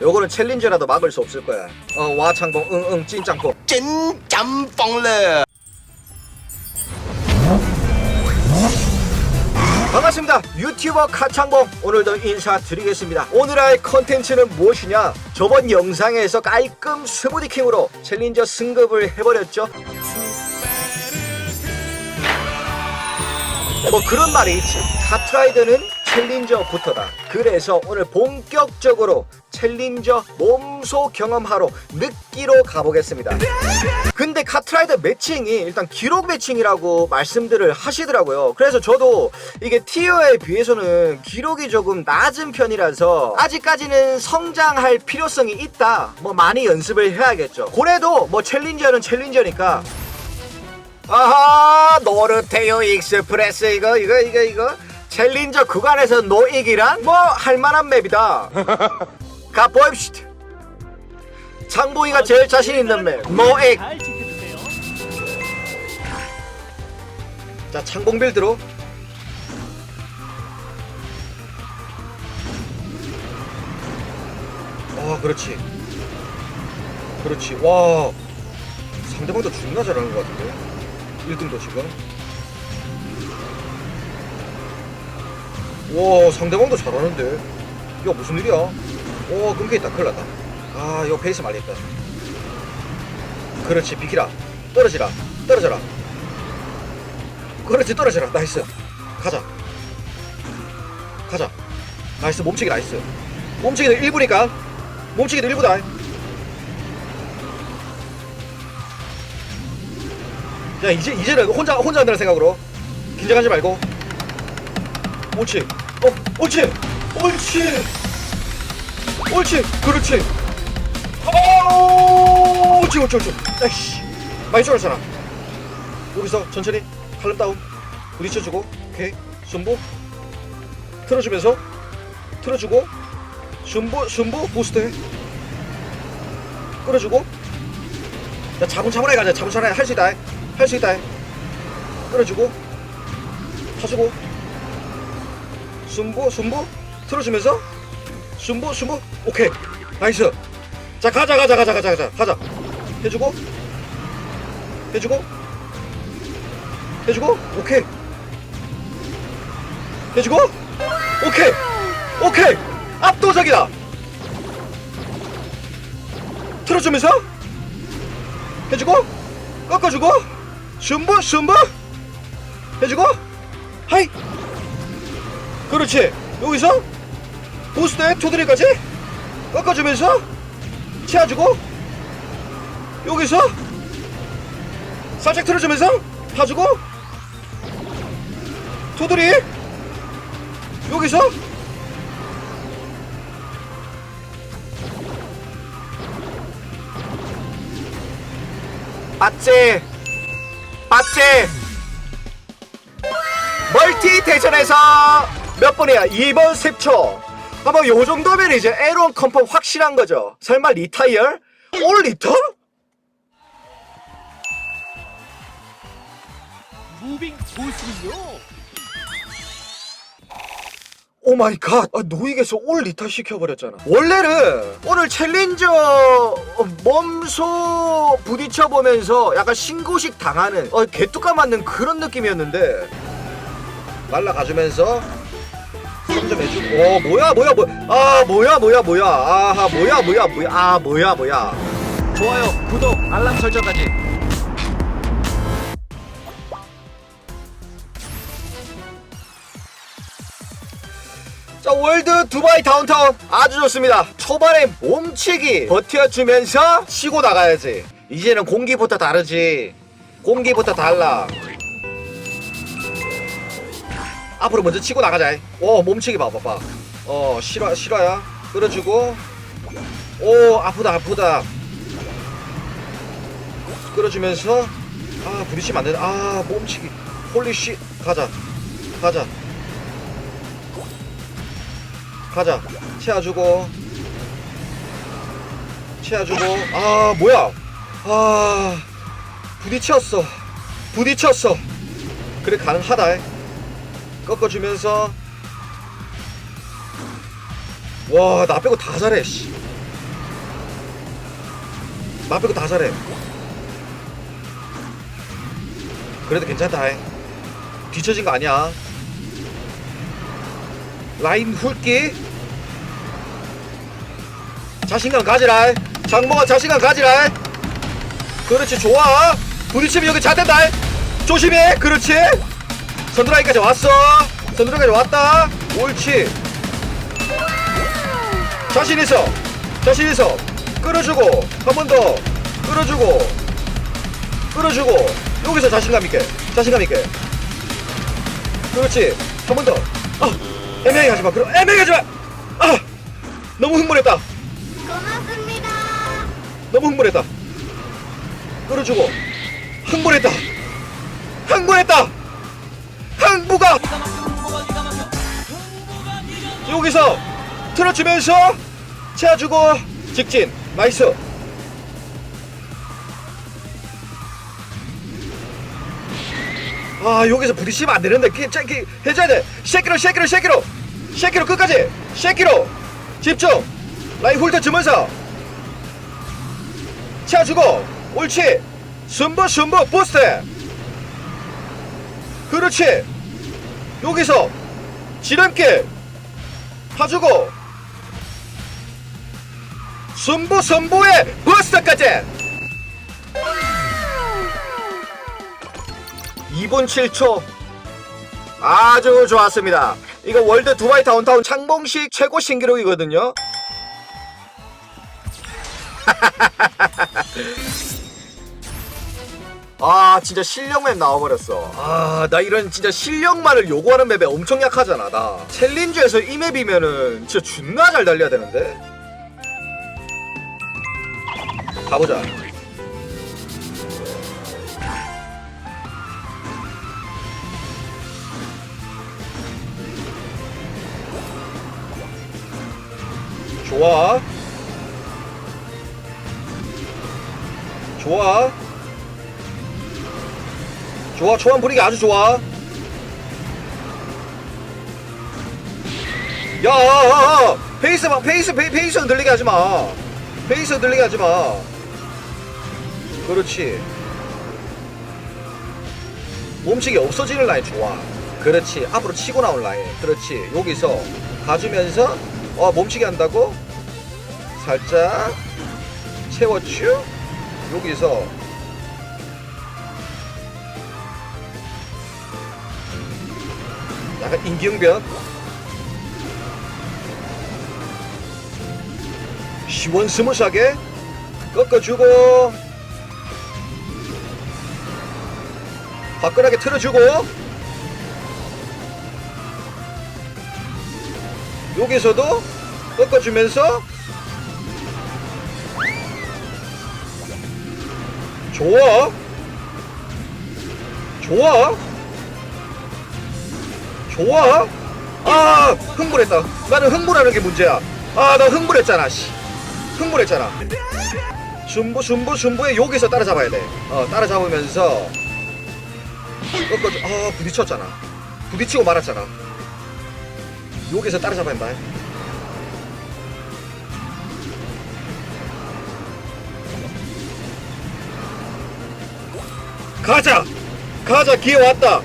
요거는 챌린저라도 막을 수 없을 거야. 어, 와 창봉, 응, 응, 찐짬뽕. 찐짱뽕래 반갑습니다. 유튜버 카창봉 오늘도 인사드리겠습니다. 오늘의 컨텐츠는 무엇이냐? 저번 영상에서 깔끔 스무디킹으로 챌린저 승급을 해버렸죠. 뭐 그런 말이 있지. 카트라이더는 챌린저부터다. 그래서 오늘 본격적으로 챌린저 몸소 경험하러 느끼러 가보겠습니다. 근데 카트라이더 매칭이 일단 기록 매칭이라고 말씀들을 하시더라고요. 그래서 저도 이게 티어에 비해서는 기록이 조금 낮은 편이라서 아직까지는 성장할 필요성이 있다. 뭐 많이 연습을 해야겠죠. 그래도 뭐 챌린저는 챌린저니까. 아하 노르테오 익스프레스 이거 이거 이거 이거. 챌린저 구간에서 노익이란 뭐 할만한 맵이다 가보입시다. 창보이가 제일 자신 있는 맵 노익 잘 지켜주세요. 자 창봉 빌드로. 아 그렇지. 그렇지. 와. 상대방도 존나 잘하는 것 같은데? 1등도 지금. 와 상대방도 잘하는데? 이거 무슨 일이야 오 끊겨있다. 큰일 났다. 아 이거 페이스 말렸다. 그렇지 비키라. 떨어지라. 떨어져라. 그렇지 떨어져라. 나이스. 가자. 가자. 나이스 몸치기 나이스. 몸치기도 1부니까. 몸치기도 1부다. 야 이제 이제는 혼자 혼자 한다는 생각으로 긴장하지 말고. 옳지. 어 옳지. 옳지 옳지 그렇지. 어 옳지 옳지 옳지. 아이씨 많이 쫄았잖아. 여기서 천천히 칼럼 다운. 부딪혀주고 오케이. 순부. 틀어주면서 틀어주고 순부 순부 부스트. 끌어주고. 자 차분차분하게 가자. 차분차분하게 할 수 있다. 할 수 있다. 끌어주고 타주고. 순부 순부. 틀어주면서 순부 순부? 오케이. 나이스. 자 가자 가자 가자 가자 가자. 가자. 해주고. 해주고. 해주고. 오케이. 해주고. 오케이. 오케이. 압도적이다. 틀어주면서? 해주고. 꺾어주고. 순부 순부. 해주고. 하이. 그렇지. 여기서 부스트에 투드리까지? 꺾어주면서? 채워주고? 여기서? 살짝 틀어주면서? 파주고? 투드리? 여기서? 맞지? 맞지? 멀티 대전에서 몇 번이야? 2번 10초 아마 요 정도면 이제 에론 컨펌 확실한 거죠 설마 리타이어? 올 리터? 무빙 고수군요. 오 마이 갓 아, 노익에서 올 리타 시켜버렸잖아 원래는 오늘 챌린저 어, 몸소 부딪혀보면서 약간 신고식 당하는 어, 개뚜까 맞는 그런 느낌이었는데 날라가주면서 3점 해주고 오 뭐야 뭐야 뭐야 아 뭐야 뭐야 뭐야. 아하 뭐야 뭐야 뭐야. 아 뭐야 뭐야. 좋아요 구독 알람 설정까지. 자 월드 두바이 다운타운. 아주 좋습니다. 초반에 몸치기 버텨주면서 치고 나가야지. 이제는 공기부터 다르지. 공기부터 달라 앞으로 먼저 치고 나가자. 오 몸치기 봐 봐 봐 어 실화 실화야? 끌어주고. 오 아프다 아프다. 끌어주면서. 아 부딪히면 안되네 아 몸치기. 홀리씨 가자. 가자. 가자. 채워주고. 채워주고. 아 뭐야? 아 부딪혔어. 부딪혔어. 그래 가능하다 꺾어주면서. 와 나 빼고 다 잘해 씨. 마페고 다 잘해. 그래도 괜찮다. 뒤처진 거 아니야. 라인 훑기. 자신감 가지라 장모가 자신감 가지라 그렇지 좋아. 부딪히면 여기 잘 된다. 조심해. 그렇지 선두라인까지 왔어. 선두라인까지 왔다. 옳지. 자신 있어. 자신 있어. 끌어주고 한 번 더. 끌어주고. 끌어주고. 여기서 자신감 있게. 자신감 있게. 그렇지. 한 번 더. 아, 애매하게 하지 마. 그럼 애매하게 하지 마 아 너무 흥분했다. 고맙습니다. 너무 흥분했다. 끌어주고. 흥분했다. 흥분했다 흥부가 여기서 틀어주면서 채워주고 직진. 나이스. 아 여기서 부딪히면 안 되는데. 그, 해줘야 돼. 쉐키로 쉐키로 쉐키로. 쉐키로 끝까지. 쉐키로. 집중. 라인 홀더 주면서 채워주고. 옳지. 순부 순부 부스트. 그렇지 여기서 지름길 파주고 순부 순부의 부스트까지. 2분 7초 아주 좋았습니다. 이거 월드 두바이 다운타운 창봉식 최고 신기록이거든요 아 진짜 실력 맵 나와버렸어. 아 나 이런 진짜 실력만을 요구하는 맵에 엄청 약하잖아 나. 챌린저에서 이 맵이면은 진짜 존나 잘 달려야 되는데? 가보자. 좋아. 좋아 좋아 초반 분위기 아주 좋아. 야, 야, 야, 페이스 막 페이스 페, 페이스 흔들리게 하지 마. 페이스 흔들리게 하지 마. 그렇지. 몸치기 없어지는 라인 좋아. 그렇지. 앞으로 치고 나온 라인. 그렇지. 여기서 가주면서 어 몸치기 한다고? 살짝 채워주 여기서 약간 임기응변 시원스무스하게 꺾어주고 화끈하게 틀어주고 여기서도 꺾어주면서 좋아. 좋아 좋아? 아 흥분했다. 나는 흥분하는 게 문제야. 아 나 흥분했잖아 씨. 흥분했잖아. 순부 순부 순부에 여기서 따라잡아야 돼어 따라잡으면서 꺾어줘. 아 부딪혔잖아. 부딪히고 말았잖아. 여기서 따라잡아야 한다 가자! 가자 기회 왔다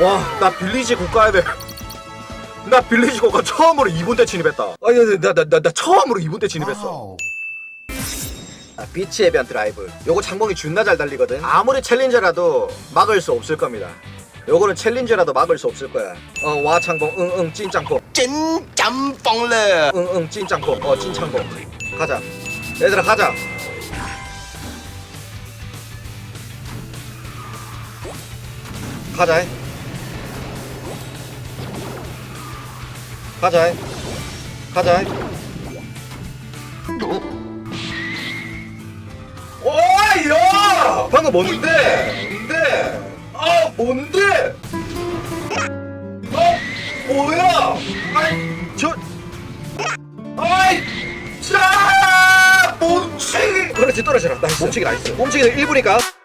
와, 나 빌리지 곧 가야 돼. 나 빌리지 고가 처음으로 2분 때 진입했다. 아니, 나, 나, 나, 나 처음으로 2분 때 진입했어. 아, 비치 해변 드라이브. 요거 창봉이 존나 잘 달리거든. 아무리 챌린저라도 막을 수 없을 겁니다. 요거는 챌린저라도 막을 수 없을 거야. 어, 와 창봉, 응, 응, 찐짱뽕. 真짬뽕了。 응, 응, 찐짱뽕. 어, 찐창봉. 가자. 얘들아, 가자. 가자. 가자. 가자. 오이 야! 방금 뭔데? 뭔데? 아 뭔데? 어 뭐야? 아이 저 아이 자 몸치기 그렇지 떨어져라 나이스 몸치기 나이스 몸치기는 1분이니까